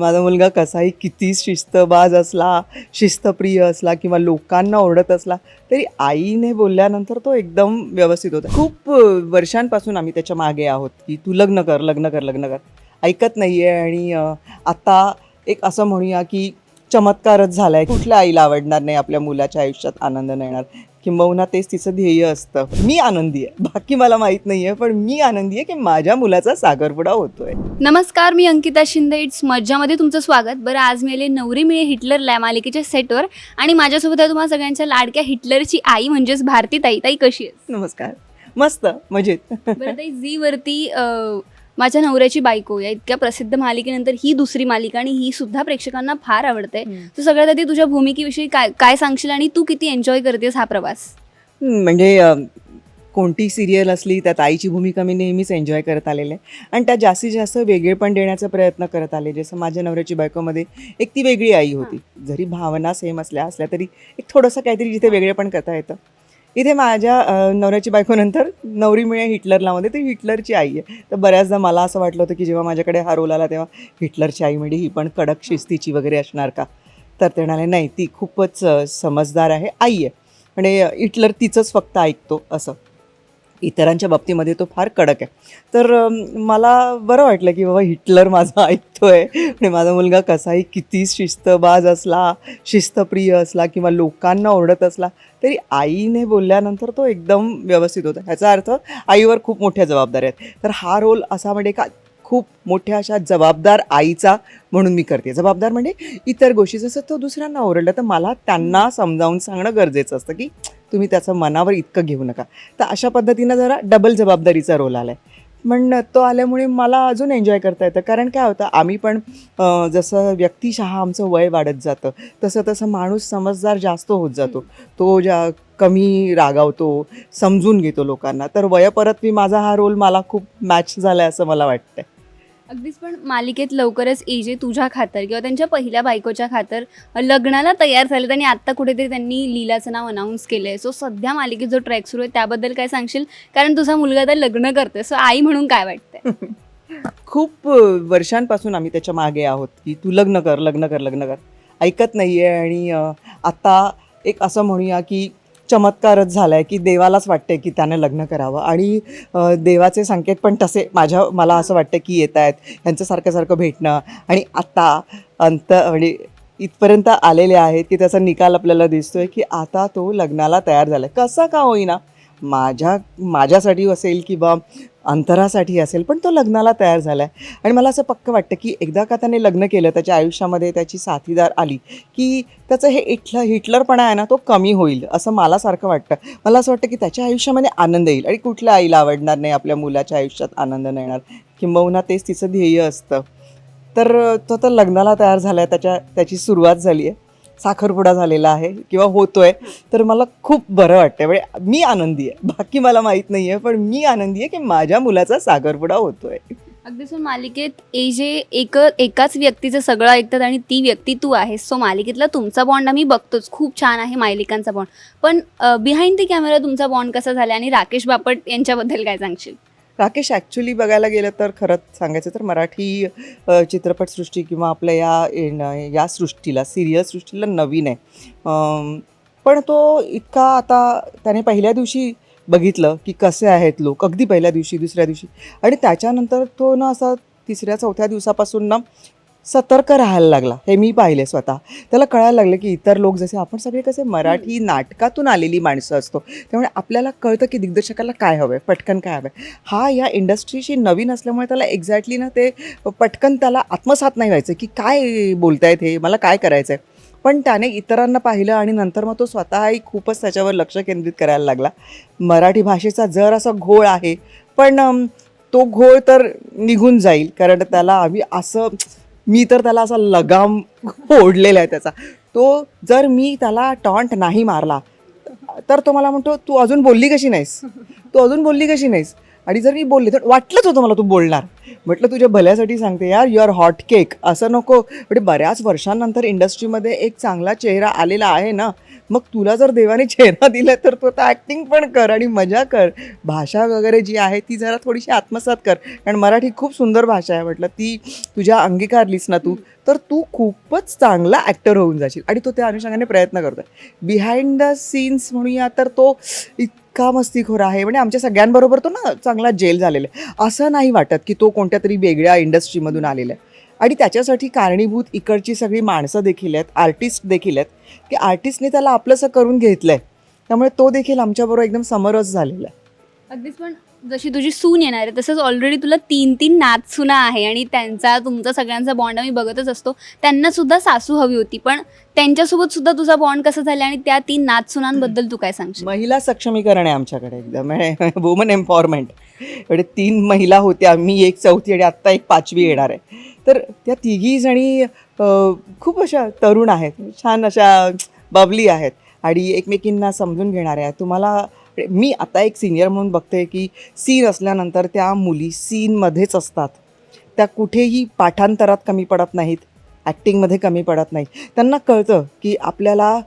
माझा मुलगा कसाही किती शिस्तबाज असला शिस्तप्रिय असला किंवा लोकांना ओरडत असला तरी आईने बोलल्यानंतर तो एकदम व्यवस्थित होता. खूप वर्षांपासून आम्ही त्याच्यामागे आहोत की तू लग्न कर लग्न कर लग्न कर. ऐकत नाही आहे आणि आता एक असं म्हणूया की चमत्कारच झाला आहे कुठल्या आईला आवडणार नाही आपल्या मुलाच्या आयुष्यात आनंद नाही येणार किंबहुना तेच तिचं ध्येय असतं. मी आनंदी आहे. बाकी मला माहीत नाही आहे पण मी आनंदी आहे की माझ्या मुलाचा साखरपुडा होतोय. नमस्कार मी अंकिता शिंदे. इट्स मज्जामध्ये तुमचं स्वागत. बरं आज मी आले नवरी मिळे हिटलर ल्या मालिकेच्या सेटवर आणि माझ्यासोबत आहे तुम्हाला सगळ्यांच्या लाडक्या हिटलरची आई म्हणजेच भारती ताई. ताई कशी आहे नमस्कार. मस्त मजेत. बरं ताई झीवरती अं, माझ्या नवऱ्याची बायको या इतक्या प्रसिद्ध मालिकेनंतर ही दुसरी मालिका आणि ही सुद्धा प्रेक्षकांना फार आवडते. तू सगळ्यात आधी तुझ्या भूमिकेविषयी काय काय सांगशील आणि तू किती एन्जॉय करतेस हा प्रवास? म्हणजे कोणती सिरियल असली त्यात आईची भूमिका मी नेहमीच एन्जॉय करत आलेले आहे. आणि त्यात जास्तीत जास्त वेगळेपण देण्याचा प्रयत्न करत आले. जसं माझ्या नवऱ्याची बायकोमध्ये एक ती वेगळी आई होती. जरी भावना सेम असल्या असल्या तरी एक थोडंसं काहीतरी जिथे वेगळेपण करता येतं. इथे माझ्या नवऱ्याची नवऱ्याची बायकोनंतर नवरी मिळे हिटलरलामध्ये. ती हिटलरची आई आहे. तर बऱ्याचदा मला असं वाटलं होतं की जेव्हा माझ्याकडे हा रोल आला तेव्हा हिटलरची आई म्हणजे ही पण कडक शिस्तीची वगैरे असणार का? तर ते म्हणाले नाही ती खूपच समजदार आहे. आई आहे. म्हणजे हिटलर तिचंच फक्त ऐकतो असं. इतरांच्या बाबतीमध्ये तो फार कडक आहे. तर मला बरं वाटलं की बाबा हिटलर माझा ऐकतोय आणि माझा मुलगा कसाही किती शिस्तबाज असला शिस्तप्रिय असला किंवा लोकांना ओरडत असला तरी आईने बोलल्यानंतर तो एकदम व्यवस्थित होता. ह्याचा अर्थ आईवर खूप मोठ्या जबाबदाऱ्या आहेत. तर हा रोल असा म्हणजे का खूप मोठ्या अशा जबाबदार आईचा म्हणून मी करते. जबाबदार म्हणजे इतर गोष्टी. जसं तो दुसऱ्यांना ओरडलं तर मला त्यांना समजावून सांगणं गरजेचं असतं की तुम्ही त्याचं मनावर इतकं घेऊ नका. तर अशा पद्धतीनं जरा डबल जबाबदारीचा रोल आला आहे पण तो आल्यामुळे मला अजून एन्जॉय करता येतं. कारण काय होतं आम्ही पण जसं व्यक्तिशः आमचं वय वाढत जातं तसं तसं माणूस समजदार जास्त होत जातो. तो ज्या कमी रागावतो समजून घेतो लोकांना. तर वयपरत्वी माझा हा रोल मला खूप मॅच झाला आहे असं मला वाटतं अगदीच पण मालिकेत लवकरच एजे तुझ्या खातर किंवा त्यांच्या पहिल्या बायकोच्या खातर लग्नाला तयार झालेत आणि आत्ता कुठेतरी त्यांनी लीलाचं नाव अनाऊन्स आहे सो सध्या मालिकेत जो ट्रॅक सुरू आहे त्याबद्दल काय सांगशील? कारण तुझा मुलगा तर लग्न करतोय सो आई म्हणून काय वाटतंय? खूप वर्षांपासून आम्ही त्याच्यामागे आहोत की तू लग्न कर लग्न कर लग्न कर. ऐकत नाही आहे आणि आत्ता एक असं म्हणूया की चमत्कारच झाला आहे की देवालाच वाटते की त्याने लग्न करावं. आणि देवाचे संकेत पण तसे माझ्या मला असं वाटतं की येत आहेत ह्यांचं सारखं सारखं भेटणं. आणि आता अंत म्हणजे इथपर्यंत आलेले आहेत की त्याचा निकाल आपल्याला दिसतोय की आता तो लग्नाला तयार झाला आहे कसा का होईना? माझ्या माझ्यासाठी असेल किंवा अंतरासाठी असेल पण तो लग्नाला तयार झाला आहे आणि मला असं पक्क वाटतं की एकदा का त्याने लग्न केलं त्याच्या आयुष्यामध्ये त्याची साथीदार आली की त्याचं हे इटलं हिटलरपणा आहे ना तो कमी होईल असं मला सारखं वाटतं. मला असं वाटतं की त्याच्या आयुष्यामध्ये आनंद येईल. आणि कुठल्या आईला आवडणार नाही आपल्या मुलाच्या आयुष्यात आनंद नाही येणार. किंबहुना तेच तिचं ध्येय असतं. तर तो तर लग्नाला तयार झाला आहे त्याच्या त्याची सुरुवात झाली आहे साखरपुडा झालेला आहे किंवा होतोय तर मला खूप बरं वाटतं म्हणजे मी आनंदी आहे. बाकी मला माहीत नाही आहे पण मी आनंदी आहे की माझ्या मुलाचा साखरपुडा होतोय. अगदी सो मालिकेत ए जे एक एकाच व्यक्तीचं सगळं ऐकतात आणि ती व्यक्ती तू आहेस. सो मालिकेतला तुमचा बॉन्ड आम्ही बघतोच. खूप छान आहे मालिकांचा बॉन्ड पण बिहाइंड दी कॅमेरा तुमचा बॉन्ड कसा झाला आणि राकेश बापट यांच्याबद्दल काय सांगशील? राकेश ॲक्च्युली बघायला गेलं तर खरंच सांगायचं तर मराठी चित्रपटसृष्टी किंवा आपल्या या या सृष्टीला सिरियल सृष्टीला नवीन आहे. पण तो इतका आता त्याने पहिल्या दिवशी बघितलं की कसे आहेत लोक अगदी पहिल्या दिवशी दुसऱ्या दिवशी. आणि त्याच्यानंतर तो ना असा तिसऱ्या चौथ्या दिवसापासून ना सतर्क राहायला लागला. हे मी पाहिले स्वतः. त्याला कळायला लागलं की इतर लोक जसे आपण सगळे कसे मराठी नाटकातून आलेली माणसं असतो त्यामुळे आपल्याला कळतं की दिग्दर्शकाला काय हवं आहे पटकन काय हवं आहे हा या इंडस्ट्रीशी नवीन असल्यामुळे त्याला एक्झॅक्टली ना ते पटकन त्याला आत्मसात नाही व्हायचं की काय बोलतायत हे मला काय करायचं आहे पण त्याने इतरांना पाहिलं आणि नंतर मग तो स्वतःही खूपच त्याच्यावर लक्ष केंद्रित करायला लागला. मराठी भाषेचा जर असा घोळ आहे पण तो घोळ तर निघून जाईल. कारण त्याला आम्ही असं मी तर त्याला असा लगाम ओढलेला आहे त्याचा. तो जर मी त्याला टॉन्ट नाही मारला तर तो मला म्हणतो तू अजून बोलली कशी नाहीस? तू अजून बोलली कशी नाहीस? आणि जर मी बोलले तर वाटलंच होतं मला तू बोलणार. म्हटलं तुझ्या भल्यासाठी सांगते यार युअर हॉट केक असं नको. म्हणजे बऱ्याच वर्षांनंतर इंडस्ट्रीमध्ये एक चांगला चेहरा आलेला आहे ना मग तुला जर देवाने चेहरा दिला तर तू आता ॲक्टिंग पण कर आणि मजा कर. भाषा वगैरे जी आहे ती जरा थोडीशी आत्मसात कर. कारण मराठी खूप सुंदर भाषा आहे म्हटलं ती तुझ्या अंगीकारलीस ना तू तर तू खूपच चांगला ॲक्टर होऊन जाशील. आणि तो त्या अनुषंगाने प्रयत्न करतो बिहाइंड द सीन्स म्हणूया तर तो इतका मस्तीखोर आहे. म्हणजे आमच्या सगळ्यांबरोबर तो ना चांगला जेल झालेला आहे. असं नाही वाटत की तो कोणत्या तरी वेगळ्या इंडस्ट्रीमधून आलेलं आहे आणि त्याच्यासाठी कारणीभूत इकडची सगळी माणसं देखील आहेत आर्टिस्ट देखील आहेत की आर्टिस्टने त्याला आपलंसं करून घेतलं आहे त्यामुळे तो देखील आमच्याबरोबर एकदम समरस झालेला आहे. अगदीच पण जशी तुझी सून येणार आहे तसंच ऑलरेडी तुला तीन तीन नात सुना आहे आणि त्यांचा तुमचा सगळ्यांचा बॉन्ड आम्ही बघतच असतो. त्यांना सुद्धा सासू हवी होती पण त्यांच्यासोबत सुद्धा तुझा बॉन्ड कसा झाला आणि त्या तीन नात सुनांबद्दल तू काय सांगशील? महिला सक्षमीकरण आहे आमच्याकडे एकदम म्हणजे वुमन एम्पॉवरमेंट म्हणजे तीन महिला होत्या मी एक चौथी आणि आत्ता एक पाचवी येणार आहे. तर त्या तिघी जणी खूप अशा तरुण आहेत छान अशा बबली आहेत आणि एकमेकींना समजून घेणाऱ्या तुम्हाला तुम्हाला मी आता एक सिनियर म्हणून बघते की सीन असल्यानंतर त्या मुली सीनमध्येच असतात. त्या कुठेही पाठांतरात कमी पडत नाहीत ॲक्टिंगमध्ये कमी पडत नाहीत. त्यांना कळतं की आपल्याला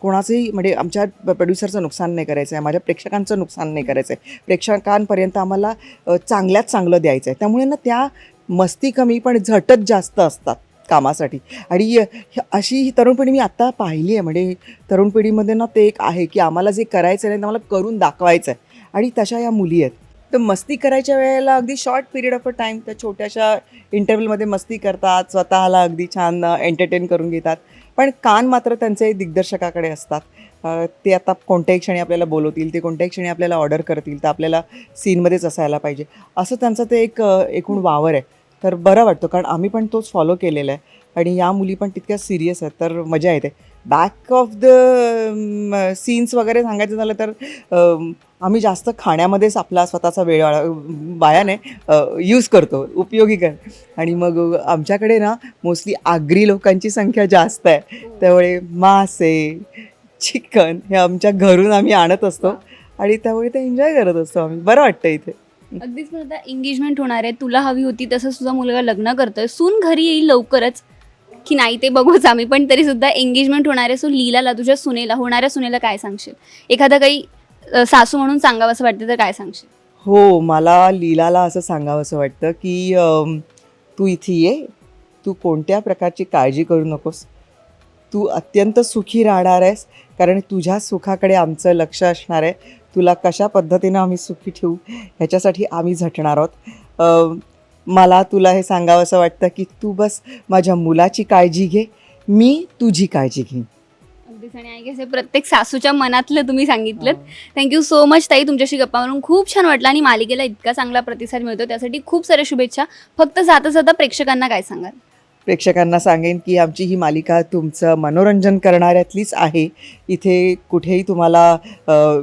कोणाचंही म्हणजे आमच्या प्रोड्युसरचं नुकसान नाही करायचं आहे माझ्या प्रेक्षकांचं नुकसान नाही करायचं आहे प्रेक्षकांपर्यंत आम्हाला चांगल्यात चांगलं द्यायचं आहे त्यामुळे ना त्या मस्ती कमी पण झटत जास्त असतात. कामासाठी. आणि अशी ही तरुण पिढी मी आत्ता पाहिली आहे. म्हणजे तरुण पिढीमध्ये ना ते एक आहे की आम्हाला जे करायचं आहे ते आम्हाला करून दाखवायचं आहे आणि तशा या मुली आहेत. तर मस्ती करायच्या वेळेला अगदी short period of a time त्या छोट्याशा इंटरव्ह्यूमध्ये मस्ती करतात. स्वतःला अगदी छान एंटरटेन करून घेतात. पण कान मात्र त्यांचे दिग्दर्शकाकडे असतात. ते आता कोणत्याही क्षणी आपल्याला बोलवतील ते कोणत्याही क्षणी आपल्याला ऑर्डर करतील तर आपल्याला सीनमध्येच असायला पाहिजे. असं त्यांचं ते एक एकूण वावर आहे. तर बरं वाटतं कारण आम्ही पण तोच फॉलो केलेला आहे. आणि या मुली पण तितक्या सिरियस आहेत तर मजा येते. बॅक ऑफ द सीन्स वगैरे सांगायचं झालं तर आम्ही जास्त खाण्यामध्येच आपला स्वतःचा वेळ बायाने यूज करतो उपयोगी कर. आणि मग आमच्याकडे ना मोस्टली आगरी लोकांची संख्या जास्त आहे. त्यामुळे मासे चिकन हे आमच्या घरून आम्ही आणत असतो. आणि त्यामुळे ते एन्जॉय करत असतो आम्ही. बरं वाटतं इथे. अगदीच पण आता एंगेजमेंट होणार आहे तुला हवी होती तसंच तुझा मुलगा लग्न करतोय सून घरी येईल लवकरच. की नाही ते बघूच आम्ही पण तरी सुद्धा एंगेजमेंट होणार आहे सो लीलाला तुझ्या सुनेला होणाऱ्या सुनेला काय सांगशील? एखादा काही अ, सासू म्हणून सांगावं असं वाटतं तर काय सांगशील? हो मला लीलाला असं सांगावंसं वाटतं की अम, तू इथे ये तू कोणत्या प्रकारची काळजी करू नकोस. तू अत्यंत सुखी राहणार आहेस कारण तुझ्या सुखाकडे आमचं लक्ष असणार आहे. तुला कशा पद्धतीनं आम्ही सुखी ठेवू ह्याच्यासाठी आम्ही झटणार आहोत. मला तुला हे सांगावंसं वाटतं की तू बस माझ्या मुलाची काळजी घे मी तुझी काळजी घेईन. अगदीच. आणि आय गेस हे प्रत्येक सासूच्या मनातलं तुम्ही सांगितलं थँक्यू सो मच ताई. तुमच्याशी गप्पा मारून खूप छान वाटलं आणि मालिकेला इतका चांगला प्रतिसाद मिळतो. त्यासाठी खूप साऱ्या शुभेच्छा. फक्त जाता जाता प्रेक्षकांना काय सांगाल? प्रेक्षकांना सांगेन की आमची ही मालिका तुमचं मनोरंजन करणाऱ्यातलीच आहे. इथे कुठेही तुम्हाला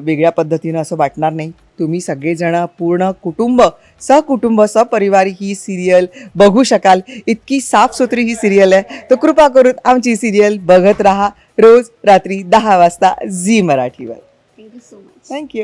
वेगळ्या पद्धतीनं असं वाटणार नाही. तुम्ही सगळेजण पूर्ण कुटुंब सकुटुंब सपरिवार ही सिरियल बघू शकाल. इतकी साफसुथरी ही सिरियल आहे. तर कृपा करून आमची सिरियल बघत राहा. रोज रात्री दहा वाजता झी मराठीवर. Thank you so much thank you